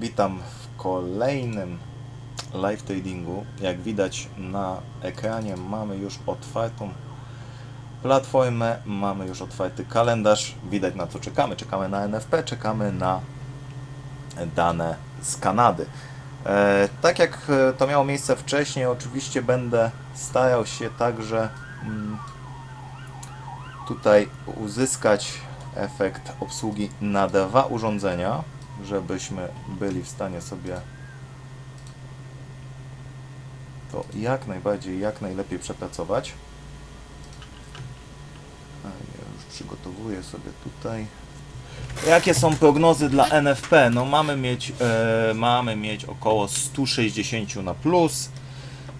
Witam w kolejnym live tradingu. Jak widać na ekranie mamy już otwartą platformę, mamy już otwarty kalendarz. Widać na co czekamy. Czekamy na NFP, czekamy na dane z Kanady. E, tak jak e, to miało miejsce wcześniej, oczywiście będę starał się także mm, tutaj uzyskać efekt obsługi na dwa urządzenia, żebyśmy byli w stanie sobie to jak najbardziej, jak najlepiej przepracować. Ja już przygotowuję sobie tutaj. Jakie są prognozy dla NFP? No mamy mieć, e, mamy mieć około 160 na plus.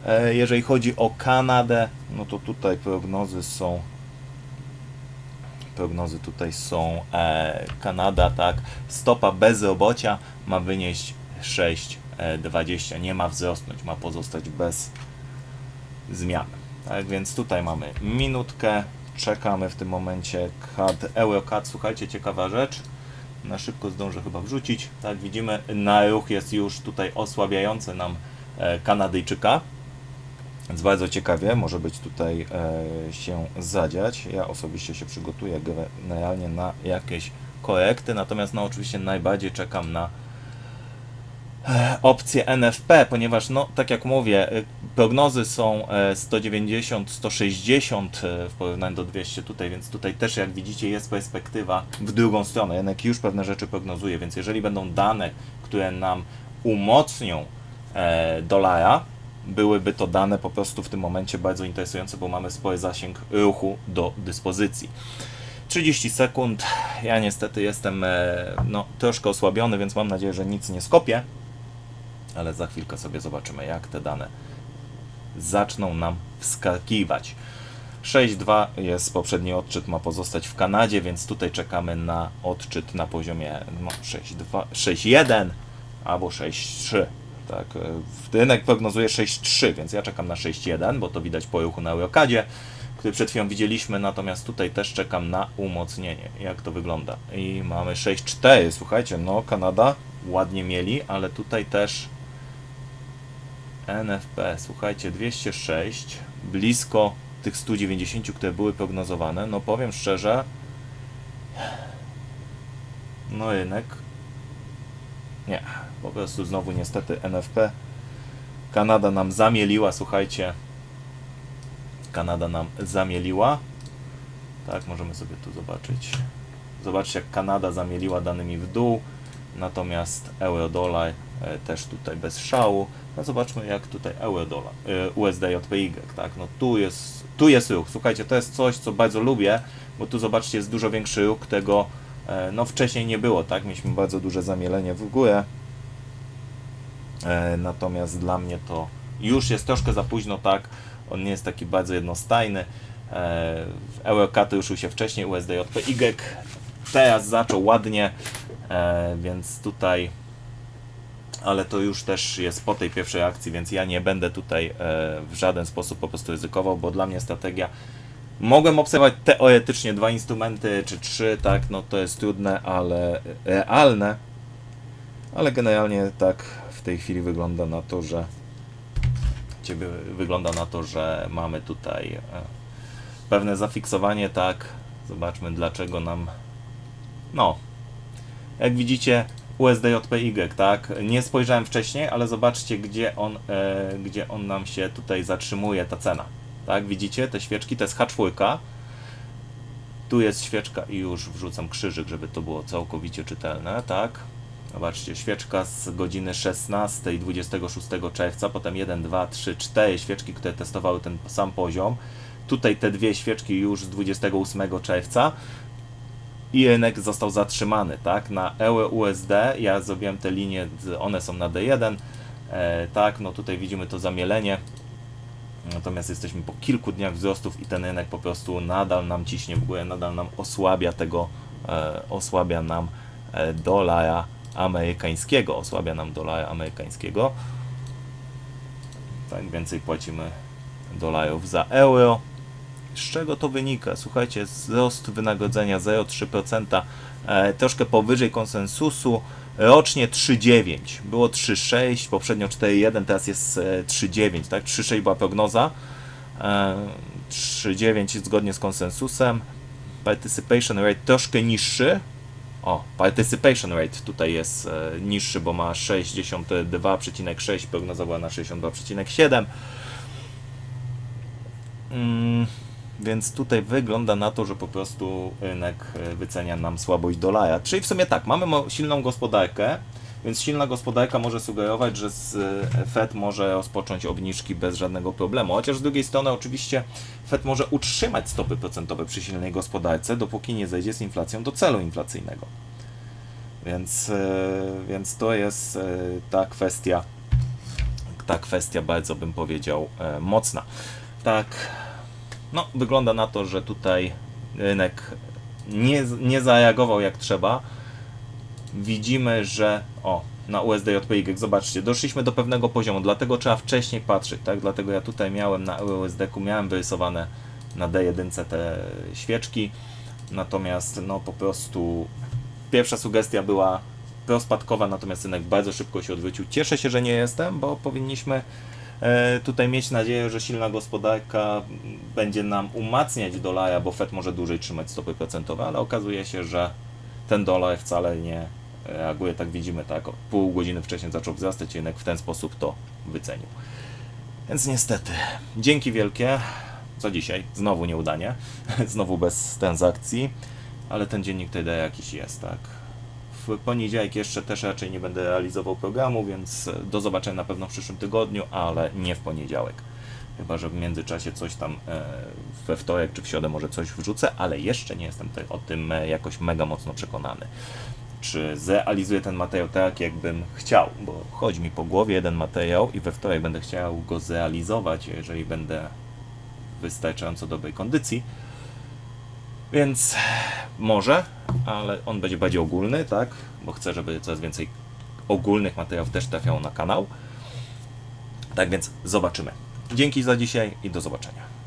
E, jeżeli chodzi o Kanadę, no to tutaj prognozy są prognozy tutaj są e, Kanada, tak, stopa bezrobocia ma wynieść 6,20, nie ma wzrosnąć, ma pozostać bez zmian. Tak więc tutaj mamy minutkę, czekamy w tym momencie CAD, Eurocad, słuchajcie, ciekawa rzecz, na szybko zdążę chyba wrzucić, tak widzimy, na ruch jest już tutaj osłabiający nam e, Kanadyjczyka, więc bardzo ciekawie może być tutaj e, się zadziać. Ja osobiście się przygotuję generalnie na jakieś korekty, natomiast no oczywiście najbardziej czekam na e, opcję NFP, ponieważ no tak jak mówię, e, prognozy są e, 190, 160 e, w porównaniu do 200 tutaj, więc tutaj też jak widzicie jest perspektywa w drugą stronę. Rynek już pewne rzeczy prognozuje, więc jeżeli będą dane, które nam umocnią dolara, byłyby to dane po prostu w tym momencie bardzo interesujące, bo mamy spory zasięg ruchu do dyspozycji. 30 sekund. Ja niestety jestem e, no, troszkę osłabiony, więc mam nadzieję, że nic nie skopię. Ale za chwilkę sobie zobaczymy, jak te dane zaczną nam wskakiwać. 6.2 jest poprzedni odczyt, ma pozostać w Kanadzie, więc tutaj czekamy na odczyt na poziomie no, 6.2, 6.1 albo 6.3. Tak, e, rynek prognozuje 6.3, więc ja czekam na 6.1, bo to widać po ruchu na Eurocadzie, który przed chwilą widzieliśmy, natomiast tutaj też czekam na umocnienie, jak to wygląda. I mamy 6.4, słuchajcie, no Kanada ładnie mieli, ale tutaj też NFP, słuchajcie, 206, blisko tych 190, które były prognozowane, no powiem szczerze, no rynek nie, po prostu znowu niestety NFP. Kanada nam zamieliła, słuchajcie. Kanada nam zamieliła. Tak, możemy sobie tu zobaczyć. Zobaczcie, jak Kanada zamieliła danymi w dół. Natomiast euro-dolar e, też tutaj bez szału. No zobaczmy, jak tutaj euro-dolar, e, USD JPY, tak, no tu jest, tu jest ruch. Słuchajcie, to jest coś, co bardzo lubię, bo tu zobaczcie, jest dużo większy ruch tego, no wcześniej nie było, tak, mieliśmy bardzo duże zamielenie w górę. E, Natomiast dla mnie to już jest troszkę za późno, tak. On nie jest taki bardzo jednostajny. E, Eurocat ruszył się wcześniej, USDJPY teraz zaczął ładnie, e, więc tutaj, ale to już też jest po tej pierwszej akcji, więc ja nie będę tutaj e, w żaden sposób po prostu ryzykował, bo dla mnie strategia Mogłem obserwować teoretycznie dwa instrumenty czy trzy, tak, no to jest trudne, ale realne. Ale generalnie tak w tej chwili wygląda na to, że ciebie wygląda na to, że mamy tutaj e, pewne zafiksowanie, tak. Zobaczmy dlaczego nam no jak widzicie USDJPY, tak. Nie spojrzałem wcześniej, ale zobaczcie gdzie on, e, gdzie on nam się tutaj zatrzymuje ta cena. Tak, widzicie te świeczki, to jest H4. Tu jest świeczka i już wrzucam krzyżyk, żeby to było całkowicie czytelne, tak. Zobaczcie, świeczka z godziny 16 26 czerwca, potem 1, 2, 3, 4 świeczki, które testowały ten sam poziom. Tutaj te dwie świeczki już z 28 czerwca i rynek został zatrzymany, tak? Na euro USD ja zrobiłem te linie, one są na D1, e, tak, no tutaj widzimy to zamielenie. Natomiast jesteśmy po kilku dniach wzrostów i ten rynek po prostu nadal nam ciśnie w górę, nadal nam osłabia tego, e, osłabia nam e, dolara amerykańskiego, osłabia nam dolara amerykańskiego. Tak więcej płacimy dolarów za euro. Z czego to wynika? Słuchajcie, wzrost wynagrodzenia 0,3%, e, troszkę powyżej konsensusu. Rocznie 3,9. Było 3,6, poprzednio 4,1, teraz jest e, 3,9, tak? 3,6 była prognoza. E, 3,9 zgodnie z konsensusem. Participation rate troszkę niższy. O, participation rate tutaj jest e, niższy, bo ma 62,6, prognoza była na 62,7. Mm, więc tutaj wygląda na to, że po prostu rynek e, wycenia nam słabość dolara. Czyli w sumie tak, mamy silną gospodarkę, więc silna gospodarka może sugerować, że e, Fed może rozpocząć obniżki bez żadnego problemu. Chociaż z drugiej strony oczywiście Fed może utrzymać stopy procentowe przy silnej gospodarce, dopóki nie zejdzie z inflacją do celu inflacyjnego. Więc, e, więc to jest ta kwestia, ta kwestia bardzo bym powiedział mocna. Tak, no wygląda na to, że tutaj rynek nie, nie zareagował jak trzeba. Widzimy, że o, na USDJPY, zobaczcie, doszliśmy do pewnego poziomu, dlatego trzeba wcześniej patrzeć, tak? Dlatego ja tutaj miałem na USD-ku, miałem wyrysowane na D1 te świeczki, natomiast no po prostu pierwsza sugestia była prospadkowa, natomiast rynek bardzo szybko się odwrócił. Cieszę się, że nie jestem, bo powinniśmy tutaj mieć nadzieję, że silna gospodarka będzie nam umacniać dolara, bo Fed może dłużej trzymać stopy procentowe, ale okazuje się, że ten dolar wcale nie reaguje, tak widzimy, tak, pół godziny wcześniej zaczął wzrastać, rynek w ten sposób to wycenił. Więc niestety, dzięki wielkie za dzisiaj, znowu nieudanie, znowu bez transakcji, ale ten dziennik TD jakiś jest, tak. W poniedziałek jeszcze też raczej nie będę realizował programu, więc do zobaczenia na pewno w przyszłym tygodniu, ale nie w poniedziałek. Chyba, że w międzyczasie coś tam e, we wtorek czy w środę może coś wrzucę, ale jeszcze nie jestem te, o tym e, jakoś mega mocno przekonany. Czy zrealizuję ten materiał tak, jakbym chciał, bo chodzi mi po głowie jeden materiał i we wtorek będę chciał go zrealizować, jeżeli będę w wystarczająco dobrej kondycji. Więc może, ale on będzie bardziej ogólny, tak? Bo chcę, żeby coraz więcej ogólnych materiałów też trafiało na kanał. Tak więc zobaczymy. Dzięki za dzisiaj i do zobaczenia.